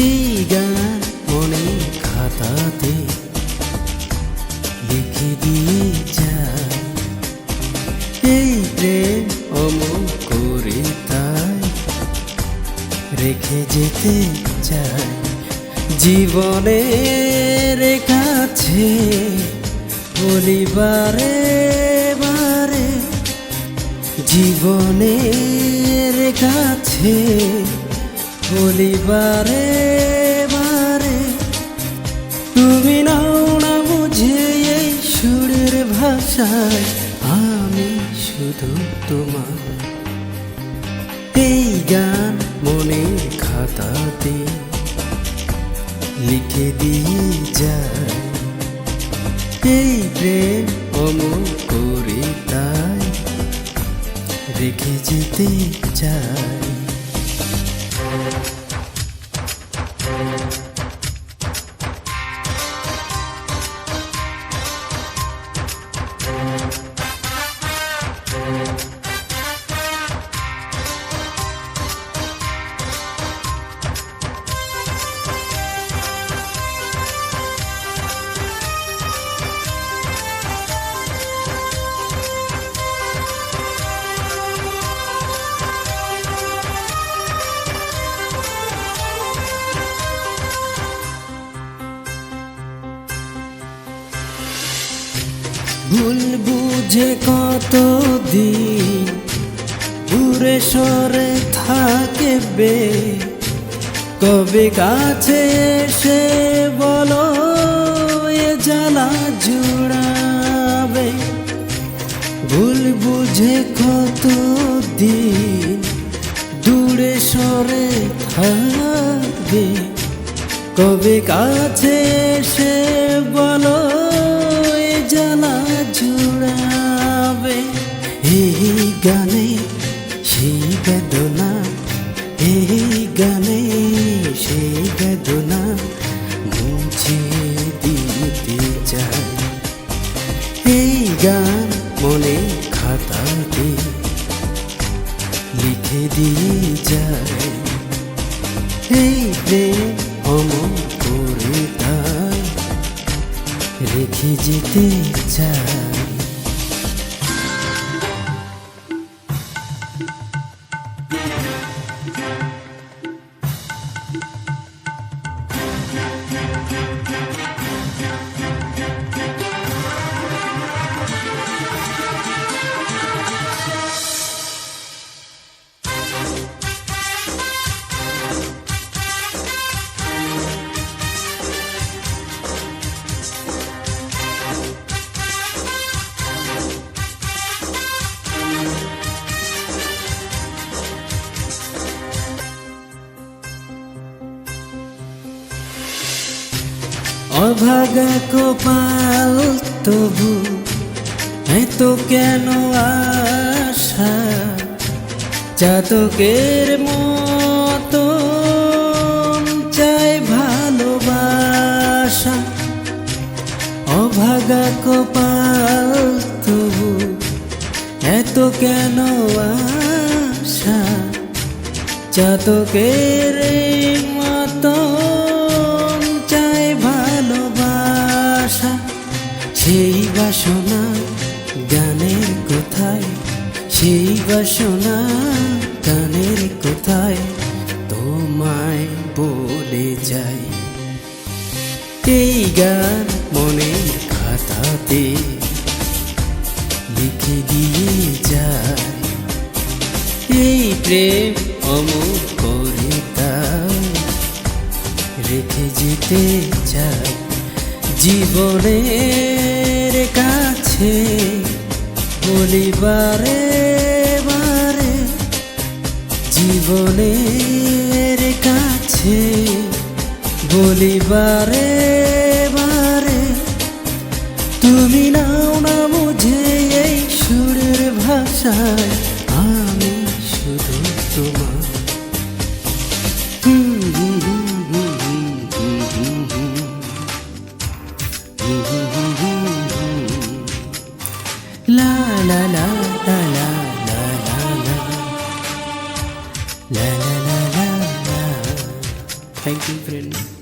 ಈಗ ಮನೆ ಖಾತಾ রেখে যেতে চাই। জীবনে রেখাছে বলিবারে বারে জীবনে রেখাছে বলিবারে বারে। তুমি নাও না বুঝে এই সুরের ভাষায়, আমি শুধু তোমার। এই গান মনে খাতাতে লিখে দিয়ে যায়। এই প্রেম অমর করে তাই রেখে যেতে চাই ভুল বুঝে কত দিন দূরে সরে থাকে বে কবে কাছে এসে বলো, এ জ্বালা জুড়াবে? ভুল বুঝে কত দিন দূরে সরে থাকবে? কবে কাছে এসে বলো মনে খাতাতে লিখে দিয়ে যায়। করে তার রেখে যেতে চাই অভাগা কপাল তবু এত কেন আশা? চাতকের মতো চাই ভালোবাসা। অভাগা কপাল তবু এত কেন আশা? চাতকের মতো বাসনা, গানের কোথায়, সেই বাসনা গানের কোথায় তোমায় বলে যাই। এই গান মনে খাতাতে লিখে দিয়ে যায় এই প্রেম অমুক করে তাই রেখে যেতে চাই। জীবনের কাছে বলিবারে বারে, জীবনের কাছে, বলিবারে বারে। তুমি নাও না বুঝে এই সুরের ভাষায় la la la la la. Thank you friend